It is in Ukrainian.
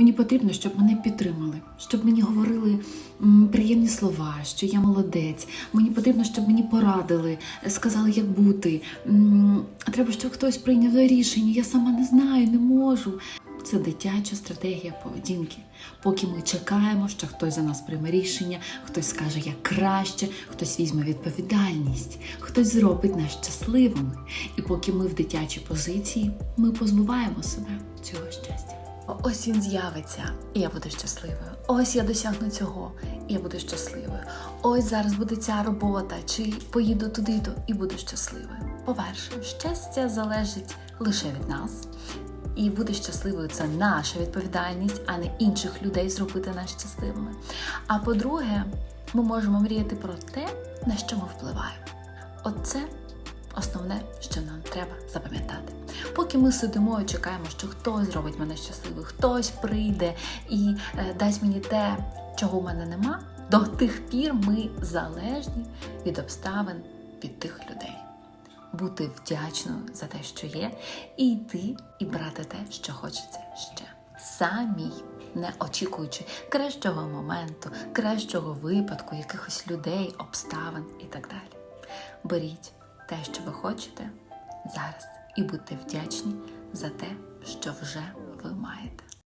Мені потрібно, щоб мене підтримали, щоб мені говорили приємні слова, що я молодець. Мені потрібно, щоб мені порадили, сказали, як бути. Треба, щоб хтось прийняв рішення. Я сама не знаю, не можу. Це дитяча стратегія поведінки. Поки ми чекаємо, що хтось за нас прийме рішення, хтось скаже як краще, хтось візьме відповідальність, хтось зробить нас щасливими. І поки ми в дитячій позиції, ми позбуваємо себе цього щастя. Ось він з'явиться, і я буду щасливою. Ось я досягну цього, і я буду щасливою. Ось зараз буде ця робота, чи поїду туди-то і буду щасливою. По-перше, щастя залежить лише від нас. І бути щасливою це наша відповідальність, а не інших людей зробити нас щасливими. А по-друге, ми можемо мріяти про те, на що ми впливаємо. Оце основне, що нам треба запам'ятати. Поки ми сидимо і чекаємо, що хтось зробить мене щасливою, хтось прийде і е, дасть мені те, чого в мене нема, до тих пір ми залежні від обставин від тих людей бути вдячною за те, що є, і йти і брати те, що хочеться ще. Самій, не очікуючи кращого моменту, кращого випадку, якихось людей, обставин і так далі. Беріть те, що ви хочете зараз, і будьте вдячні за те, що вже.